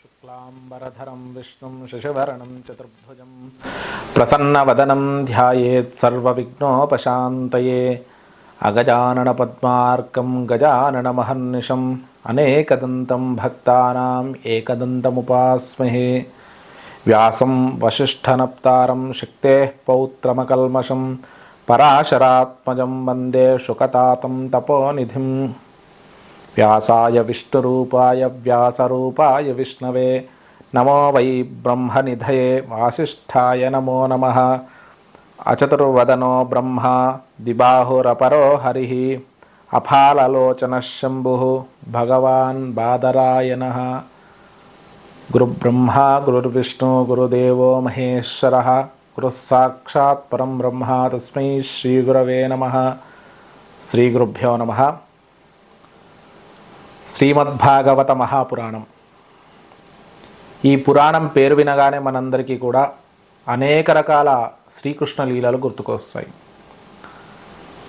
शुक्लाम्बरधरं विष्णुं शशिवर्णं चतुर्भुजं प्रसन्नवदनं ध्यायेत् सर्वविघ्नोपशान्तये अगजाननपद्मार्कं गजाननमहर्निशम् अनेकदन्तं भक्तानाम् एकदन्तमुपास्महे व्यासं वसिष्ठनप्तारं शक्तेः पौत्रमकल्मषं पराशरात्मजं वंदे शुकतातं तपोनिधिम् వ్యాసాయ విష్ణురూపాయ వ్యాసరూపాయ విష్ణవే నమో వై బ్రహ్మనిధయే వాసిష్ఠాయ నమో నమ. అచతుర్వదనో బ్రహ్మ దిబాహురపరో హరి. అఫాలలోచన శంభు భగవాన్ బాదరాయణ గురుబ్రహ్మ గురుర్విష్ణు గురుదేవో మహేశ్వర. గురుస్సాక్షాత్ పరం బ్రహ్మ తస్మై శ్రీగురవే నమ. శ్రీగురుభ్యో నమ. శ్రీమద్భాగవత మహాపురాణం. ఈ పురాణం పేరు వినగానే మనందరికీ కూడా అనేక రకాల శ్రీకృష్ణ లీలలు గుర్తుకొస్తాయి.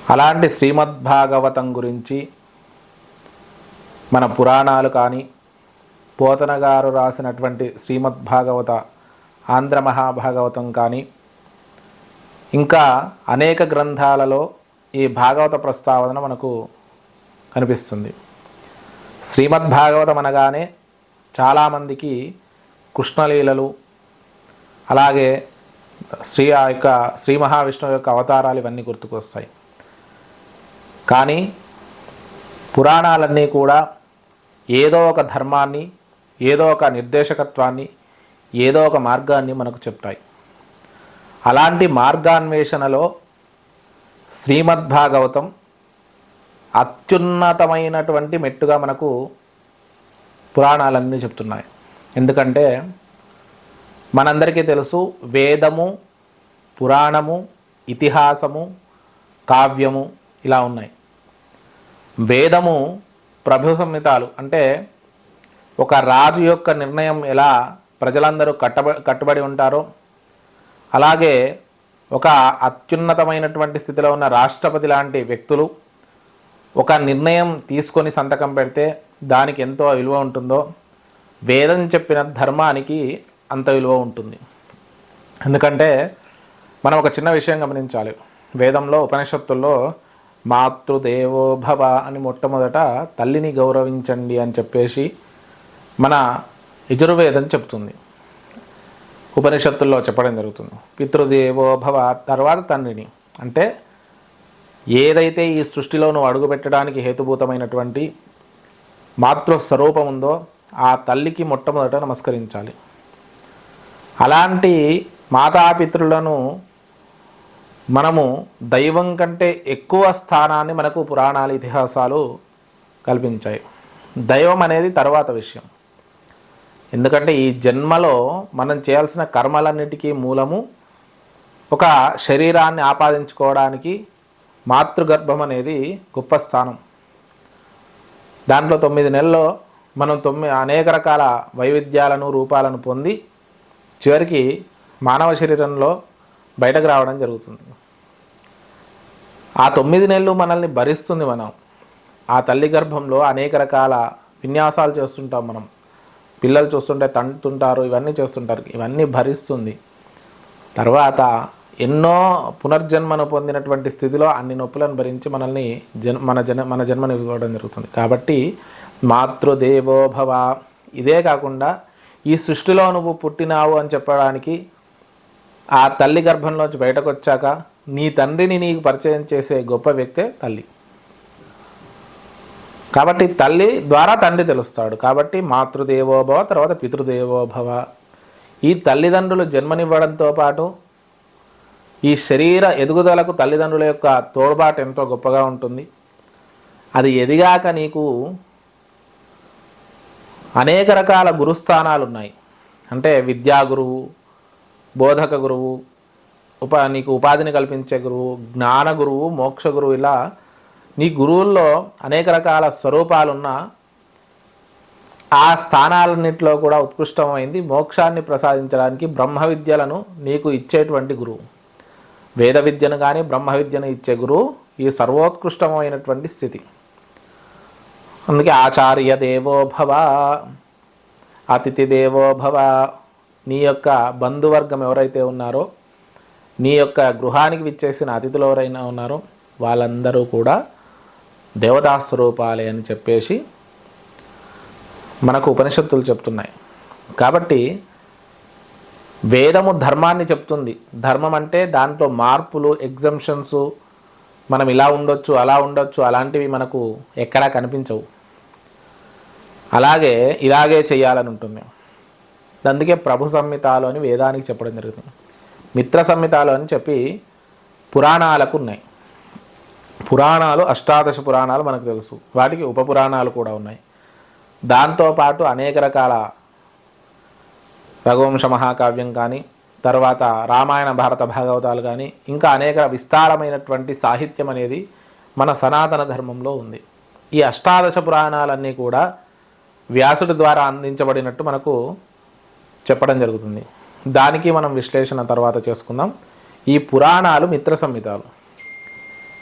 అలాంటి శ్రీమద్భాగవతం గురించి మన పురాణాలు కానీ పోతన గారు రాసినటువంటి శ్రీమద్భాగవత ఆంధ్ర మహాభాగవతం కానీ ఇంకా అనేక గ్రంథాలలో ఈ భాగవత ప్రస్తావన మనకు కనిపిస్తుంది. శ్రీమద్భాగవతం అనగానే చాలామందికి కృష్ణలీలలు అలాగే శ్రీ ఆ యొక్క శ్రీ మహావిష్ణువు యొక్క అవతారాలు ఇవన్నీ గుర్తుకొస్తాయి. కానీ పురాణాలన్నీ కూడా ఏదో ఒక ధర్మాన్ని ఏదో ఒక నిర్దేశకత్వాన్ని ఏదో ఒక మార్గాన్ని మనకు చెప్తాయి. అలాంటి మార్గాన్వేషణలో శ్రీమద్భాగవతం అత్యున్నతమైనటువంటి మెట్టుగా మనకు పురాణాలన్నీ చెప్తున్నాయి. ఎందుకంటే మనందరికీ తెలుసు వేదము పురాణము ఇతిహాసము కావ్యము ఇలా ఉన్నాయి. వేదము ప్రభు సంహితాలు అంటే ఒక రాజు యొక్క నిర్ణయం ఎలా ప్రజలందరూ కట్టబ కట్టుబడి ఉంటారో అలాగే ఒక అత్యున్నతమైనటువంటి స్థితిలో ఉన్న రాష్ట్రపతి లాంటి వ్యక్తులు ఒక నిర్ణయం తీసుకొని సంతకం పెడితే దానికి ఎంతో విలువ ఉంటుందో? వేదం చెప్పిన ధర్మానికి అంత విలువ ఉంటుంది. ఎందుకంటే మనం ఒక చిన్న విషయం గమనించాలి. వేదంలో ఉపనిషత్తుల్లో మాతృదేవో భవ అని మొట్టమొదట తల్లిని గౌరవించండి అని చెప్పేసి మన యజుర్వేదం చెప్తుంది ఉపనిషత్తుల్లో చెప్పడం జరుగుతుంది. పితృదేవో భవ తర్వాత తండ్రిని అంటే ఏదైతే ఈ సృష్టిలో నువ్వు అడుగుపెట్టడానికి హేతుభూతమైనటువంటి మాతృస్వరూపం ఉందో ఆ తల్లికి మొట్టమొదట నమస్కరించాలి. అలాంటి మాతాపితృలను మనము దైవం కంటే ఎక్కువ స్థానాన్ని మనకు పురాణాలు ఇతిహాసాలు కల్పించాయి. దైవం అనేది తర్వాత విషయం. ఎందుకంటే ఈ జన్మలో మనం చేయాల్సిన కర్మలన్నిటికీ మూలము ఒక శరీరాన్ని ఆపాదించుకోవడానికి మాతృగర్భం అనేది గొప్ప స్థానం. దాంట్లో తొమ్మిది నెలల్లో మనం తొమ్మిది అనేక రకాల వైవిధ్యాలను రూపాలను పొంది చివరికి మానవ శరీరంలో బయటకు రావడం జరుగుతుంది. ఆ తొమ్మిది నెలలు మనల్ని భరిస్తుంది మనం. ఆ తల్లి గర్భంలో అనేక రకాల విన్యాసాలు చేస్తుంటాం మనం. పిల్లలు చూస్తుంటే తంటుంటారు ఇవన్నీ చేస్తుంటారు ఇవన్నీ భరిస్తుంది. తర్వాత ఎన్నో పునర్జన్మను పొందినటువంటి స్థితిలో అన్ని నొప్పులను భరించి మనల్ని జన్ మన జన మన జన్మను ఇవ్వడం జరుగుతుంది. కాబట్టి మాతృదేవోభవ ఇదే కాకుండా ఈ సృష్టిలో నువ్వు పుట్టినావు అని చెప్పడానికి ఆ తల్లి గర్భంలోంచి బయటకు వచ్చాక నీ తండ్రిని నీకు పరిచయం చేసే గొప్ప వ్యక్తే తల్లి. కాబట్టి తల్లి ద్వారా తండ్రి తెలుస్తాడు. కాబట్టి మాతృదేవోభవ తర్వాత పితృదేవోభవ ఈ తల్లిదండ్రులు జన్మనివ్వడంతో పాటు ఈ శరీర ఎదుగుదలకు తల్లిదండ్రుల యొక్క తోడ్బాటు ఎంతో గొప్పగా ఉంటుంది. అది ఎదిగాక నీకు అనేక రకాల గురుస్థానాలు ఉన్నాయి. అంటే విద్యా గురువు బోధక గురువు ఉప నీకు ఉపాధిని కల్పించే గురువు జ్ఞాన గురువు మోక్ష గురువు ఇలా నీ గురువుల్లో అనేక రకాల స్వరూపాలున్న ఆ స్థానాలన్నింటిలో కూడా ఉత్కృష్టమైంది మోక్షాన్ని ప్రసాదించడానికి బ్రహ్మ విద్యలను నీకు ఇచ్చేటువంటి గురువు. వేద విద్యను కానీ బ్రహ్మ విద్యను ఇచ్చే గురువు ఈ సర్వోత్కృష్టమైనటువంటి స్థితి. అందుకే ఆచార్య దేవో భవ అతిథి దేవో భవ నీ యొక్క బంధువర్గం ఎవరైతే ఉన్నారో నీ యొక్క గృహానికి విచ్చేసిన అతిథులు ఎవరైనా ఉన్నారో వాళ్ళందరూ కూడా దేవతా స్వరూపాలే అని చెప్పేసి మనకు ఉపనిషత్తులు చెప్తున్నాయి. కాబట్టి వేదము ధర్మాన్ని చెప్తుంది. ధర్మం అంటే దాంట్లో మార్పులు ఎగ్జంప్షన్స్ మనం ఇలా ఉండొచ్చు అలా ఉండొచ్చు అలాంటివి మనకు ఎక్కడా కనిపించవు. అలాగే ఇలాగే చేయాలని ఉంటుంది అందుకే ప్రభు సంహితాలు అని వేదానికి చెప్పడం జరుగుతుంది. మిత్ర సంహితాలు అని చెప్పి పురాణాలకు ఉన్నాయి. పురాణాలు అష్టాదశ పురాణాలు మనకు తెలుసు. వాటికి ఉప పురాణాలు కూడా ఉన్నాయి. దాంతోపాటు అనేక రకాల రఘువంశ మహాకావ్యం కానీ తర్వాత రామాయణ భారత భాగవతాలు కానీ ఇంకా అనేక విస్తారమైనటువంటి సాహిత్యం అనేది మన సనాతన ధర్మంలో ఉంది. ఈ అష్టాదశ పురాణాలన్నీ కూడా వ్యాసుడి ద్వారా అందించబడినట్టు మనకు చెప్పడం జరుగుతుంది. దానికి మనం విశ్లేషణ తర్వాత చేసుకుందాం. ఈ పురాణాలు మిత్ర సంహితాలు.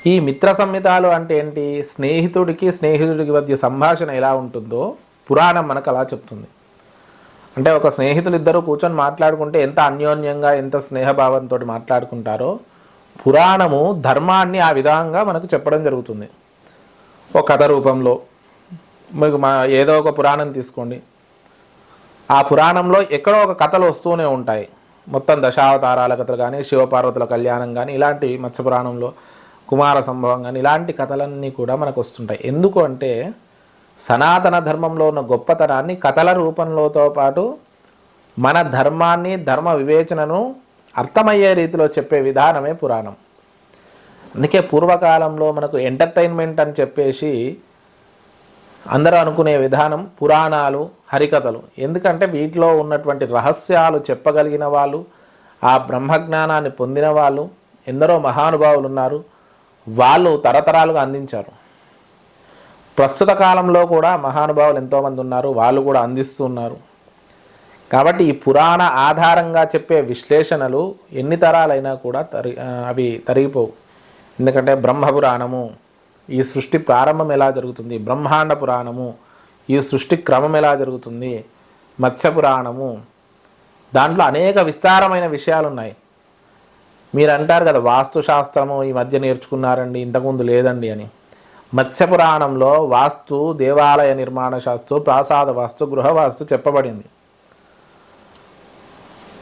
ఈ మిత్ర సంహితాలు అంటే ఏంటి? స్నేహితుడికి స్నేహితుడికి మధ్య సంభాషణ ఎలా ఉంటుందో పురాణం మనకు అలా చెప్తుంది. అంటే ఒక స్నేహితులు ఇద్దరు కూర్చొని మాట్లాడుకుంటే ఎంత అన్యోన్యంగా ఎంత స్నేహభావంతో మాట్లాడుకుంటారో పురాణము ధర్మాన్ని ఆ విధంగా మనకు చెప్పడం జరుగుతుంది. ఒక కథ రూపంలో మీకు మా ఏదో ఒక పురాణం తీసుకోండి. ఆ పురాణంలో ఎక్కడో ఒక కథలు వస్తూనే ఉంటాయి. మొత్తం దశావతారాల కథలు కానీ శివపార్వతుల కళ్యాణం కానీ ఇలాంటి మత్స్య పురాణంలో కుమార సంభవం కానీ ఇలాంటి కథలన్నీ కూడా మనకు వస్తుంటాయి. ఎందుకు అంటే సనాతన ధర్మంలో ఉన్న గొప్పతనాన్ని కథల రూపంలోతో పాటు మన ధర్మాన్ని ధర్మ వివేచనను అర్థమయ్యే రీతిలో చెప్పే విధానమే పురాణం. అందుకే పూర్వకాలంలో మనకు ఎంటర్టైన్మెంట్ అని చెప్పేసి అందరూ అనుకునే విధానం పురాణాలు హరికథలు. ఎందుకంటే వీటిలో ఉన్నటువంటి రహస్యాలు చెప్పగలిగిన వాళ్ళు ఆ బ్రహ్మజ్ఞానాన్ని పొందిన వాళ్ళు ఎందరో మహానుభావులు ఉన్నారు. వాళ్ళు తరతరాలుగా అందించారు. ప్రస్తుత కాలంలో కూడా మహానుభావులు ఎంతోమంది ఉన్నారు వాళ్ళు కూడా అందిస్తున్నారు కాబట్టి ఈ పురాణ ఆధారంగా చెప్పే విశ్లేషణలు ఎన్ని తరాలైనా కూడా తరి అవి తరిగిపోవు. ఎందుకంటే బ్రహ్మ పురాణము ఈ సృష్టి ప్రారంభం ఎలా జరుగుతుంది బ్రహ్మాండ పురాణము ఈ సృష్టి క్రమం ఎలా జరుగుతుంది మత్స్య పురాణము దాంట్లో అనేక విస్తారమైన విషయాలు ఉన్నాయి మీరు అంటారు కదా వాస్తుశాస్త్రము ఈ మధ్య నేర్చుకున్నారండి ఇంతకుముందు లేదండి అని. మత్స్య పురాణంలో వాస్తు దేవాలయ నిర్మాణ శాస్తు ప్రాసాద వాస్తు గృహ వాస్తు చెప్పబడింది.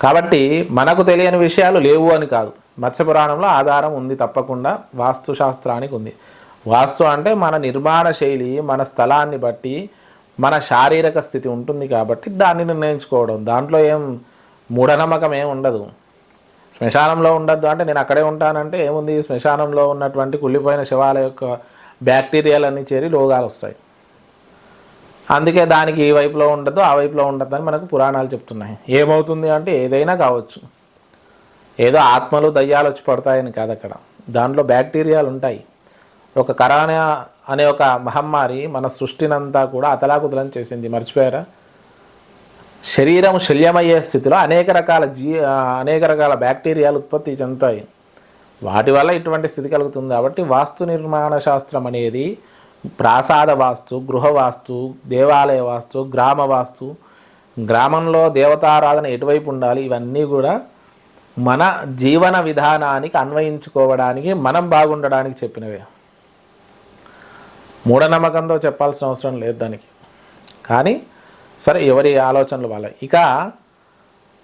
కాబట్టి మనకు తెలియని విషయాలు లేవు అని కాదు. మత్స్య పురాణంలో ఆధారం ఉంది తప్పకుండా వాస్తు శాస్త్రానికి ఉంది. వాస్తు అంటే మన నిర్మాణ శైలి మన స్థలాన్ని బట్టి మన శారీరక స్థితి ఉంటుంది కాబట్టి దాన్ని నిర్ణయించుకోవడం. దాంట్లో ఏం మూఢనమ్మకం ఏం ఉండదు. శ్మశానంలో ఉండద్దు అంటే నేను అక్కడే ఉంటానంటే ఏముంది? శ్మశానంలో ఉన్నటువంటి కుళ్ళిపోయిన శవాల యొక్క బ్యాక్టీరియాలన్నీ చేరి రోగాలు వస్తాయి. అందుకే దానికి ఈ వైపులో ఉండదు ఆ వైపులో ఉండదు అని మనకు పురాణాలు చెప్తున్నాయి. ఏమవుతుంది అంటే ఏదైనా కావచ్చు. ఏదో ఆత్మలు దయ్యాలు వచ్చి పడతాయని కాదు అక్కడ. దాంట్లో బ్యాక్టీరియాలు ఉంటాయి. ఒక కరోనా అనే ఒక మహమ్మారి మన సృష్టినంతా కూడా అతలాకుతలం చేసింది. మర్చిపోయారా? శరీరం శల్యమయ్యే స్థితిలో అనేక రకాల జీ అనేక రకాల బ్యాక్టీరియాలు ఉత్పత్తి చెందుతాయి. వాటి వల్ల ఇటువంటి స్థితి కలుగుతుంది కాబట్టి వాస్తు నిర్మాణ శాస్త్రం అనేది ప్రాసాద వాస్తు గృహ వాస్తు దేవాలయ వాస్తు గ్రామ వాస్తు గ్రామంలో దేవతారాధన ఎటువైపు ఉండాలి ఇవన్నీ కూడా మన జీవన విధానానికి అన్వయించుకోవడానికి మనం బాగుండడానికి చెప్పినవే. మూఢనమ్మకంతో చెప్పాల్సిన అవసరం లేదు దానికి. కానీ సరే ఎవరి ఆలోచనలు వాళ్ళ ఇక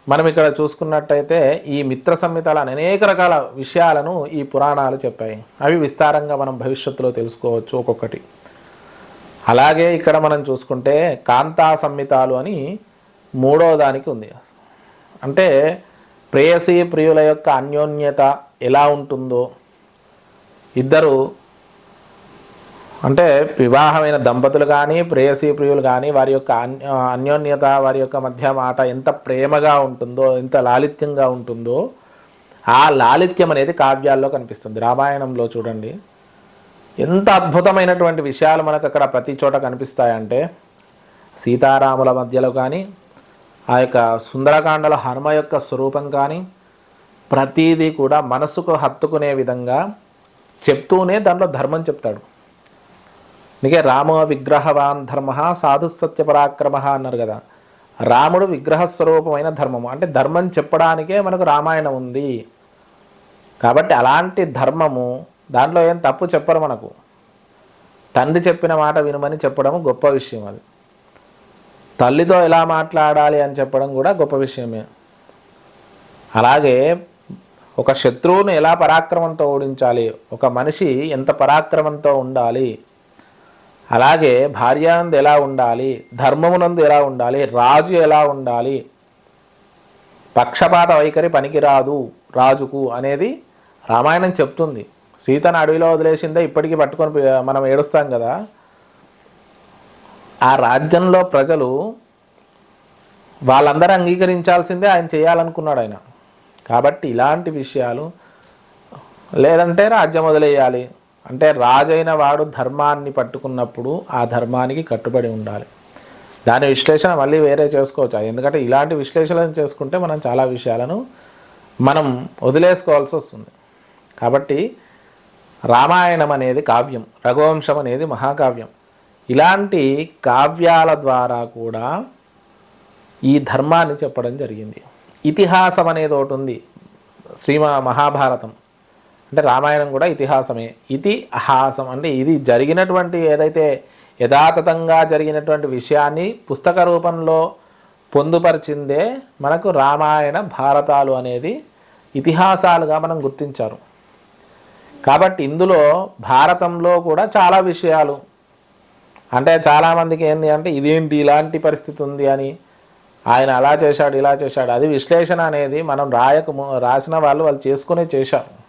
మనం ఇక్కడ చూసుకున్నట్టయితే ఈ మిత్ర సంహితల అనేక రకాల విషయాలను ఈ పురాణాలు చెప్పాయి. అవి విస్తారంగా మనం భవిష్యత్తులో తెలుసుకోవచ్చు ఒక్కొక్కటి. అలాగే ఇక్కడ మనం చూసుకుంటే కాంతా సంహితాలు అని మూడో దానికి ఉంది. అంటే ప్రేయసీ ప్రియుల యొక్క అన్యోన్యత ఎలా ఉంటుందో. ఇద్దరు అంటే వివాహమైన దంపతులు కానీ ప్రేయసీ ప్రియులు కానీ వారి యొక్క అన్యోన్యత వారి యొక్క మధ్య మాట ఎంత ప్రేమగా ఉంటుందో ఎంత లాలిత్యంగా ఉంటుందో ఆ లాలిత్యం అనేది కావ్యాల్లో కనిపిస్తుంది. రామాయణంలో చూడండి. ఎంత అద్భుతమైనటువంటి విషయాలు మనకు అక్కడ ప్రతి చోట కనిపిస్తాయంటే సీతారాముల మధ్యలో కానీ ఆ యొక్క సుందరకాండల హనుమ యొక్క స్వరూపం కానీ ప్రతీదీ కూడా మనసుకు హత్తుకునే విధంగా చెప్తూనే దాంట్లో ధర్మం చెప్తాడు. అందుకే రామ విగ్రహవాన్ ధర్మ సాధు సత్య పరాక్రమ అన్నారు కదా. రాముడు విగ్రహ స్వరూపమైన ధర్మము. అంటే ధర్మం చెప్పడానికే మనకు రామాయణం ఉంది. కాబట్టి అలాంటి ధర్మము దాంట్లో ఏం తప్పు చెప్పరు మనకు. తండ్రి చెప్పిన మాట వినమని చెప్పడం గొప్ప విషయం అది. తల్లితో ఎలా మాట్లాడాలి అని చెప్పడం కూడా గొప్ప విషయమే. అలాగే ఒక శత్రువును ఎలా పరాక్రమంతో ఓడించాలి? ఒక మనిషి ఎంత పరాక్రమంతో ఉండాలి? అలాగే భార్యానందు ఎలా ఉండాలి? ధర్మమునందు ఎలా ఉండాలి? రాజు ఎలా ఉండాలి? పక్షపాత వైఖరి పనికిరాదు రాజుకు అనేది రామాయణం చెప్తుంది. సీతను అడవిలో వదిలేసిందే ఇప్పటికీ పట్టుకొని మనం ఏడుస్తాం కదా. ఆ రాజ్యంలో ప్రజలు వాళ్ళందరూ అంగీకరించాల్సిందే ఆయన చేయాలనుకున్నాడు ఆయన. కాబట్టి ఇలాంటి విషయాలు లేదంటే రాజ్యం వదిలేయాలి. అంటే రాజైన వాడు ధర్మాన్ని పట్టుకున్నప్పుడు ఆ ధర్మానికి కట్టుబడి ఉండాలి. దాని విశ్లేషణ మళ్ళీ వేరే చేసుకోవచ్చు. ఎందుకంటే ఇలాంటి విశ్లేషణ చేసుకుంటే మనం చాలా విషయాలను మనం వదిలేసుకోవాల్సి వస్తుంది. కాబట్టి రామాయణం అనేది కావ్యం రఘువంశం అనేది మహాకావ్యం. ఇలాంటి కావ్యాల ద్వారా కూడా ఈ ధర్మాన్ని చెప్పడం జరిగింది. ఇతిహాసం అనేది ఒకటి ఉంది. శ్రీమ మహాభారతం. అంటే రామాయణం కూడా ఇతిహాసమే. ఇతిహాసం అంటే ఇది జరిగినటువంటి ఏదైతే యథాతథంగా జరిగినటువంటి విషయాన్ని పుస్తక రూపంలో పొందుపరిచిందే మనకు రామాయణ భారతాలు అనేది ఇతిహాసాలుగా మనం గుర్తించారు. కాబట్టి ఇందులో భారతంలో కూడా చాలా విషయాలు. అంటే చాలామందికి ఏంది అంటే ఇదేంటి ఇలాంటి పరిస్థితి ఉంది అని ఆయన అలా చేశాడు ఇలా చేశాడు. అది విశ్లేషణ అనేది మనం రాయక ము- రాసిన వాళ్ళు వాళ్ళు చేసుకునే చేశారు.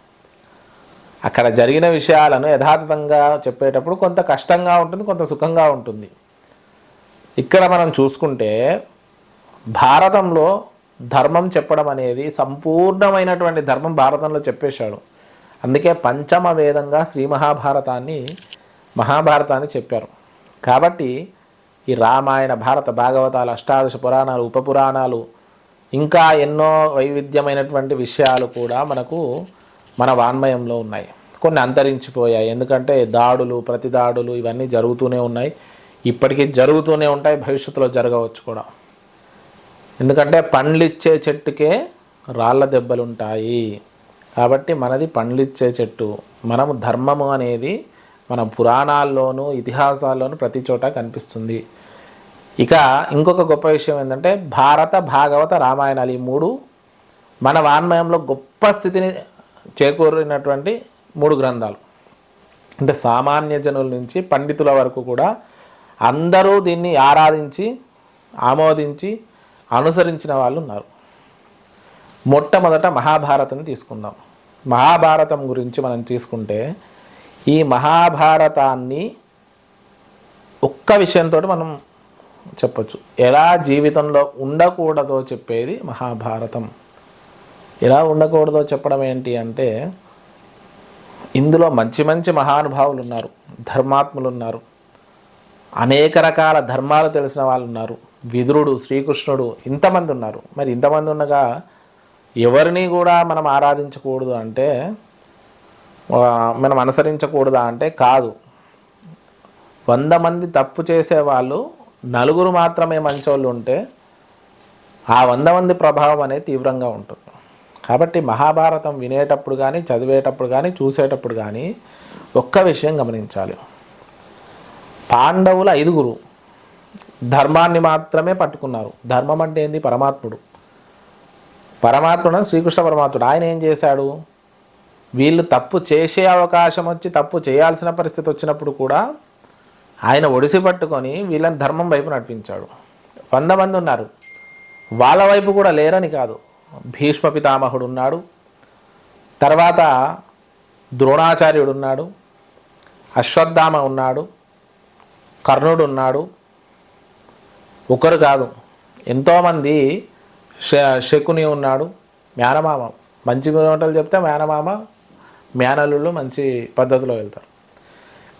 అక్కడ జరిగిన విషయాలను యథాతథంగా చెప్పేటప్పుడు కొంత కష్టంగా ఉంటుంది కొంత సుఖంగా ఉంటుంది. ఇక్కడ మనం చూసుకుంటే భారతంలో ధర్మం చెప్పడం అనేది సంపూర్ణమైనటువంటి ధర్మం భారతంలో చెప్పేశాడు. అందుకే పంచమ వేదంగా శ్రీ మహాభారతాన్ని మహాభారతాన్ని చెప్పారు. కాబట్టి ఈ రామాయణ భారత భాగవతాలు అష్టాదశ పురాణాలు ఉపపురాణాలు ఇంకా ఎన్నో వైవిధ్యమైనటువంటి విషయాలు కూడా మనకు మన వాన్మయంలో ఉన్నాయి. కొన్ని అంతరించిపోయాయి. ఎందుకంటే దాడులు ప్రతి దాడులు ఇవన్నీ జరుగుతూనే ఉన్నాయి. ఇప్పటికీ జరుగుతూనే ఉంటాయి. భవిష్యత్తులో జరగవచ్చు కూడా. ఎందుకంటే పండ్లిచ్చే చెట్టుకే రాళ్ళ దెబ్బలుంటాయి. కాబట్టి మనది పండ్లిచ్చే చెట్టు. మనము ధర్మము అనేది మన పురాణాల్లోనూ ఇతిహాసాల్లోనూ ప్రతి చోట కనిపిస్తుంది. ఇక ఇంకొక గొప్ప విషయం ఏంటంటే భారత భాగవత రామాయణాలు ఈ మూడు మన వాన్మయంలో గొప్ప స్థితిని చేకూరినటువంటి మూడు గ్రంథాలు. అంటే సామాన్య జనుల నుంచి పండితుల వరకు కూడా అందరూ దీన్ని ఆరాధించి ఆమోదించి అనుసరించిన వాళ్ళు ఉన్నారు. మొట్టమొదట మహాభారతం తీసుకుందాం. మహాభారతం గురించి మనం తీసుకుంటే ఈ మహాభారతాన్ని ఒక్క విషయంతో మనం చెప్పచ్చు. ఎలా జీవితంలో ఉండకూడదో చెప్పేది మహాభారతం. ఎలా ఉండకూడదో చెప్పడం ఏంటి అంటే ఇందులో మంచి మంచి మహానుభావులు ఉన్నారు ధర్మాత్ములు ఉన్నారు అనేక రకాల ధర్మాలు తెలిసిన వాళ్ళు ఉన్నారు విదురుడు శ్రీకృష్ణుడు ఇంతమంది ఉన్నారు. మరి ఇంతమంది ఉండగా ఎవరిని కూడా మనం ఆరాధించకూడదు అంటే మనం అనుసరించకూడదా అంటే కాదు. వంద మంది తప్పు చేసేవాళ్ళు నలుగురు మాత్రమే మంచోళ్ళు ఉంటే ఆ వంద మంది ప్రభావం అనేది తీవ్రంగా ఉంటుంది. కాబట్టి మహాభారతం వినేటప్పుడు కానీ చదివేటప్పుడు కానీ చూసేటప్పుడు కానీ ఒక్క విషయం గమనించాలి. పాండవులు ఐదుగురు ధర్మాన్ని మాత్రమే పట్టుకున్నారు. ధర్మం అంటే ఏంది? పరమాత్ముడు. పరమాత్ముడు శ్రీకృష్ణ పరమాత్ముడు. ఆయన ఏం చేశాడు? వీళ్ళు తప్పు చేసే అవకాశం వచ్చి తప్పు చేయాల్సిన పరిస్థితి వచ్చినప్పుడు కూడా ఆయన ఒడిసి పట్టుకొని వీళ్ళని ధర్మం వైపు నడిపించాడు. వంద మంది ఉన్నారు. వాళ్ళ వైపు కూడా లేరని కాదు. భీష్మ పితామహుడు ఉన్నాడు తర్వాత ద్రోణాచార్యుడు ఉన్నాడు అశ్వత్థామ ఉన్నాడు. కర్ణుడు ఉన్నాడు ఒకరు కాదు ఎంతోమంది శ- శకుని ఉన్నాడు. మేనమామ మంచి మాటలు చెప్తే మేనమామ మేనలు మంచి పద్ధతిలో వెళ్తారు.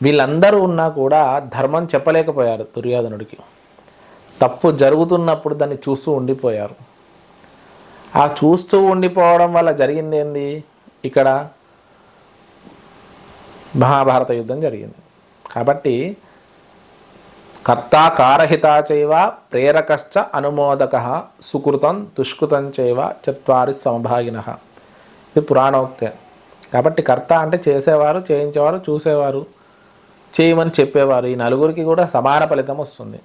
వీళ్ళందరూ ఉన్నా కూడా ధర్మం చెప్పలేకపోయారు దుర్యోధనుడికి. తప్పు జరుగుతున్నప్పుడు దాన్ని చూస్తూ ఉండిపోయారు. ఆ చూస్తూ ఉండిపోవడం వల్ల జరిగింది ఏంది? ఇక్కడ మహాభారత యుద్ధం జరిగింది. కాబట్టి కర్త కారహిత చైవ ప్రేరకశ్చ అనుమోదక సుకృతం దుష్కృతం చైవ చత్వారి సమభాగిన ఇది పురాణోక్తే. కాబట్టి కర్త అంటే చేసేవారు చేయించేవారు చూసేవారు చేయమని చెప్పేవారు. ఈ నలుగురికి కూడా సమాన ఫలితం వస్తుంది.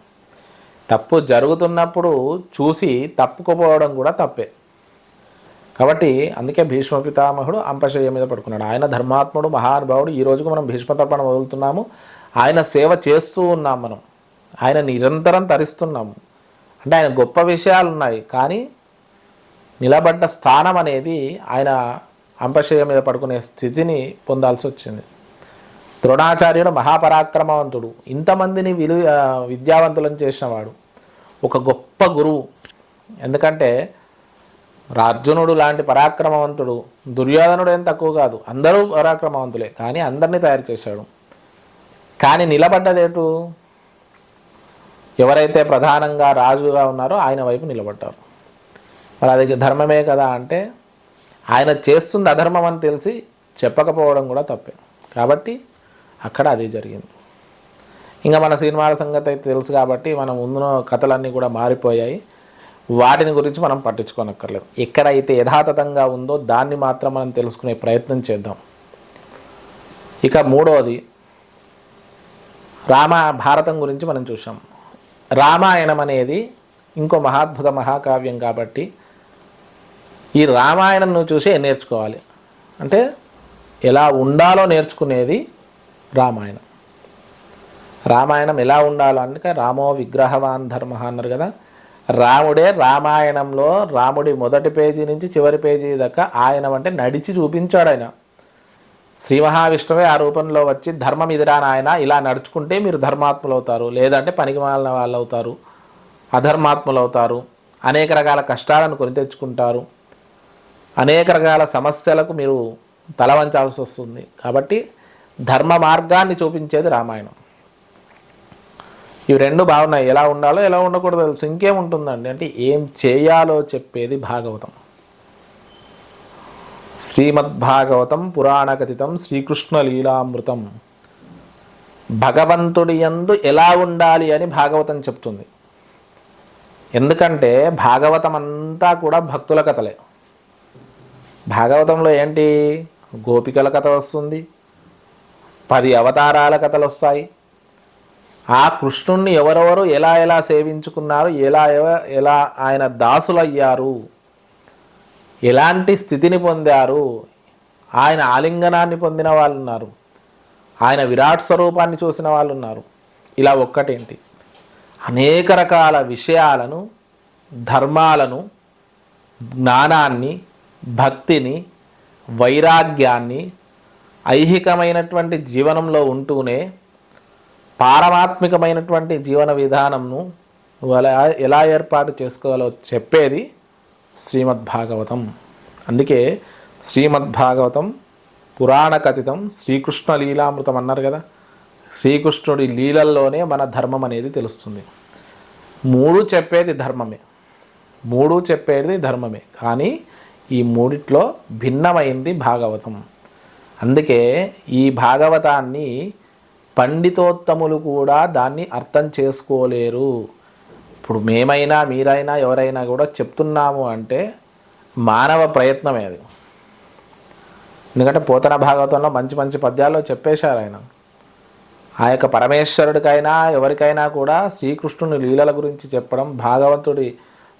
తప్పు జరుగుతున్నప్పుడు చూసి తప్పుకోపోవడం కూడా తప్పే. కాబట్టి అందుకే భీష్మ పితామహుడు అంపశయ్య మీద పడుకున్నాడు. ఆయన ధర్మాత్ముడు మహానుభావుడు. ఈ రోజుకు మనం భీష్మ తర్పణ వదులుతున్నాము. ఆయన సేవ చేస్తూ ఉన్నాం మనం. ఆయన నిరంతరం తరిస్తున్నాము. అంటే ఆయన గొప్ప విషయాలు ఉన్నాయి కానీ నిలబడ్డ స్థానం అనేది ఆయన అంపశయ్య మీద పడుకునే స్థితిని పొందాల్సి వచ్చింది. ద్రోణాచార్యుడు మహాపరాక్రమవంతుడు. ఇంతమందిని విలు విద్యావంతులను చేసినవాడు ఒక గొప్ప గురువు. ఎందుకంటే అర్జునుడు లాంటి పరాక్రమవంతుడు దుర్యోధనుడు ఏం తక్కువ కాదు. అందరూ పరాక్రమవంతులే కానీ అందరినీ తయారు చేశాడు. కానీ నిలబడ్డదేటు ఎవరైతే ప్రధానంగా రాజుగా ఉన్నారో ఆయన వైపు నిలబడ్డారు. మరి అది ధర్మమే కదా అంటే ఆయన చేస్తుంది అధర్మం అని తెలిసి చెప్పకపోవడం కూడా తప్పే. కాబట్టి అక్కడ అది జరిగింది. ఇంకా మన సినిమాల సంగతి అయితే తెలుసు కాబట్టి మనం ముందున కథలన్నీ కూడా మారిపోయాయి. వాటిని గురించి మనం పట్టించుకోనక్కర్లేదు. ఎక్కడైతే యథాతథంగా ఉందో దాన్ని మాత్రం మనం తెలుసుకునే ప్రయత్నం చేద్దాం. ఇక మూడవది రామ భారతం గురించి మనం చూసాం రామాయణం అనేది ఇంకో మహాద్భుత మహాకావ్యం కాబట్టి ఈ రామాయణం నువ్వు చూసి నేర్చుకోవాలి? అంటే ఎలా ఉండాలో నేర్చుకునేది రామాయణం. రామాయణం ఎలా ఉండాలో అందుకే రామో విగ్రహవాన్ ధర్మ అన్నారు కదా. రాముడే రామాయణంలో రాముడి మొదటి పేజీ నుంచి చివరి పేజీ దాకా ఆయన అంటే నడిచి చూపించాడు ఆయన. శ్రీ మహావిష్ణువే ఆ రూపంలో వచ్చి ధర్మం ఇదిరా నాయన ఇలా నడుచుకుంటే మీరు ధర్మాత్ములు అవుతారు లేదంటే పనికి మాలిన వాళ్ళు అవుతారు అధర్మాత్ములు అవుతారు అనేక రకాల కష్టాలను కొని తెచ్చుకుంటారు అనేక రకాల సమస్యలకు మీరు తలవంచాల్సి వస్తుంది. కాబట్టి ధర్మ మార్గాన్ని చూపించేది రామాయణం. ఇవి రెండు బాగున్నాయి. ఎలా ఉండాలో ఎలా ఉండకూడదు తెలుసు. ఇంకేముంటుందండి? అంటే ఏం చేయాలో చెప్పేది భాగవతం. శ్రీమద్భాగవతం పురాణకథితం శ్రీకృష్ణ లీలామృతం భగవంతుడి యందు ఎలా ఉండాలి అని భాగవతం చెప్తుంది. ఎందుకంటే భాగవతం అంతా కూడా భక్తుల కథలే. భాగవతంలో ఏంటి? గోపికల కథ వస్తుంది. పది అవతారాల కథలు వస్తాయి ఆ కృష్ణుణ్ణి ఎవరెవరు ఎలా ఎలా సేవించుకున్నారు ఎలా ఎవ- ఎలా ఆయన దాసులయ్యారు ఎలాంటి స్థితిని పొందారు ఆయన ఆలింగనాన్ని పొందిన వాళ్ళు ఉన్నారు ఆయన విరాట్ స్వరూపాన్ని చూసిన వాళ్ళు ఉన్నారు ఇలా ఒక్కటేంటి? అనేక రకాల విషయాలను ధర్మాలను జ్ఞానాన్ని భక్తిని వైరాగ్యాన్ని ఐహికమైనటువంటి జీవనంలో ఉంటూనే పారమాత్మికమైనటువంటి జీవన విధానంను నువ్వు ఎలా ఎలా ఏర్పాటు చేసుకోవాలో చెప్పేది శ్రీమద్భాగవతం. అందుకే శ్రీమద్భాగవతం పురాణ కథితం శ్రీకృష్ణ లీలామృతం అన్నారు కదా. శ్రీకృష్ణుడి లీలల్లోనే మన ధర్మం అనేది తెలుస్తుంది. మూడు చెప్పేది ధర్మమే. మూడు చెప్పేది ధర్మమే. కానీ ఈ మూడిట్లో భిన్నమైంది భాగవతం. అందుకే ఈ భాగవతాన్ని పండితోత్తములు కూడా దాన్ని అర్థం చేసుకోలేరు. ఇప్పుడు మేమైనా మీరైనా ఎవరైనా కూడా చెప్తున్నాము అంటే మానవ ప్రయత్నమే అది. ఎందుకంటే పోతన భాగవతంలో మంచి మంచి పద్యాల్లో చెప్పేశారు ఆయన. ఆ యొక్క పరమేశ్వరుడికైనా ఎవరికైనా కూడా శ్రీకృష్ణుని లీలల గురించి చెప్పడం భాగవంతుడి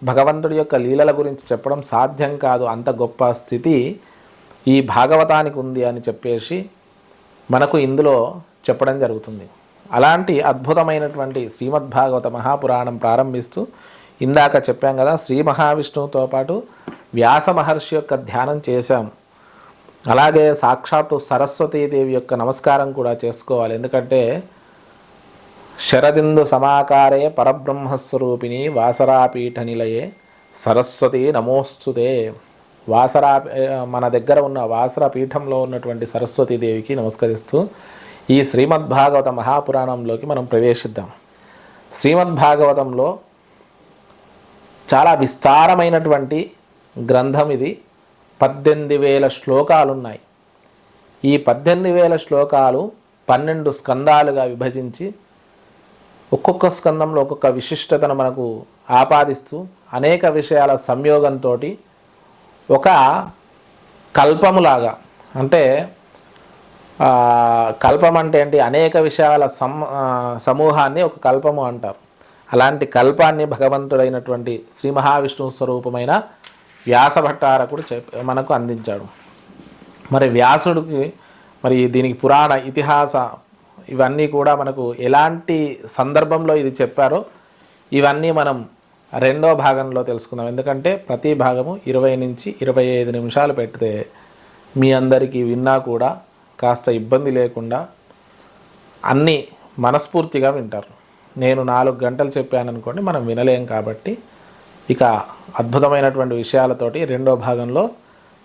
భగవంతుడి యొక్క లీలల గురించి చెప్పడం సాధ్యం కాదు. అంత గొప్ప స్థితి ఈ భాగవతానికి ఉంది అని చెప్పేసి మనకు ఇందులో చెప్పడం జరుగుతుంది. అలాంటి అద్భుతమైనటువంటి శ్రీమద్భాగవత మహాపురాణం ప్రారంభిస్తూ ఇందాక చెప్పాం కదా శ్రీ మహావిష్ణువుతో పాటు వ్యాస మహర్షి యొక్క ధ్యానం చేశాం. అలాగే సాక్షాత్తు సరస్వతీదేవి యొక్క నమస్కారం కూడా చేసుకోవాలి. ఎందుకంటే శరదిందు సమాకారే పరబ్రహ్మస్వరూపిణి వాసరాపీఠ నిలయే సరస్వతి నమోస్తుతే వాసరా మన దగ్గర ఉన్న వాసర పీఠంలో ఉన్నటువంటి సరస్వతీదేవికి నమస్కరిస్తూ ఈ శ్రీమద్భాగవత మహాపురాణంలోకి మనం ప్రవేశిద్దాం. శ్రీమద్భాగవతంలో చాలా విస్తారమైనటువంటి గ్రంథం ఇది. పద్దెనిమిది వేల శ్లోకాలు ఉన్నాయి ఈ పద్దెనిమిది వేల శ్లోకాలు పన్నెండు స్కందాలుగా విభజించి ఒక్కొక్క స్కందంలో ఒక్కొక్క విశిష్టతను మనకు ఆపాదిస్తూ అనేక విషయాల సంయోగంతో ఒక కల్పములాగా అంటే కల్పం అంటే ఏంటి? అనేక విషయాల సమ్ సమూహాన్ని ఒక కల్పము అంటారు అలాంటి కల్పాన్ని భగవంతుడైనటువంటి శ్రీ మహావిష్ణువు స్వరూపమైన వ్యాస భట్టారకుడు చెప్ మనకు అందించాడు. మరి వ్యాసుడికి మరి దీనికి పురాణ ఇతిహాస ఇవన్నీ కూడా మనకు ఎలాంటి సందర్భంలో ఇది చెప్పారో ఇవన్నీ మనం రెండో భాగంలో తెలుసుకుందాం. ఎందుకంటే ప్రతి భాగము ఇరవై నుంచి ఇరవై ఐదు నిమిషాలు పెడితే మీ అందరికీ విన్నా కూడా కాస్త ఇబ్బంది లేకుండా అన్నీ మనస్ఫూర్తిగా వింటారు. నేను నాలుగు గంటలు చెప్పాను అనుకోండి మనం వినలేం కాబట్టి ఇక అద్భుతమైనటువంటి విషయాలతోటి రెండో భాగంలో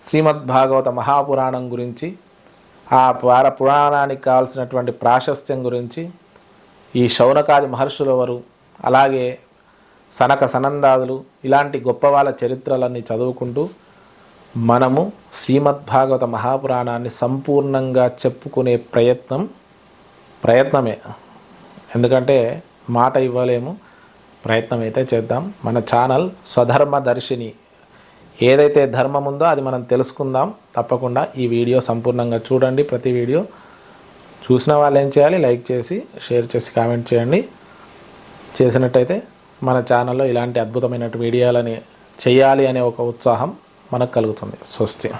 శ్రీమద్ భాగవత మహాపురాణం గురించి ఆ పార పురాణానికి కావాల్సినటువంటి ప్రాశస్త్యం గురించి ఈ శౌనకాది మహర్షుల వారు అలాగే సనక సనందాదులు ఇలాంటి గొప్ప వాళ్ళ చరిత్రలన్నీ చదువుకుంటూ మనము శ్రీమద్భాగవత మహాపురాణాన్ని సంపూర్ణంగా చెప్పుకునే ప్రయత్నం ప్రయత్నమే. ఎందుకంటే మాట ఇవ్వలేము. ప్రయత్నం అయితే చేద్దాం. మన ఛానల్ స్వధర్మ దర్శిని ఏదైతే ధర్మం ఉందో అది మనం తెలుసుకుందాం. తప్పకుండా ఈ వీడియో సంపూర్ణంగా చూడండి. ప్రతి వీడియో చూసిన వాళ్ళు ఏం చేయాలి? లైక్ చేసి షేర్ చేసి కామెంట్ చేయండి. చేసినట్టయితే మన ఛానల్లో ఇలాంటి అద్భుతమైన వీడియోలని చేయాలి అనే ఒక ఉత్సాహం మనకు కలుగుతుంది. స్వస్తి.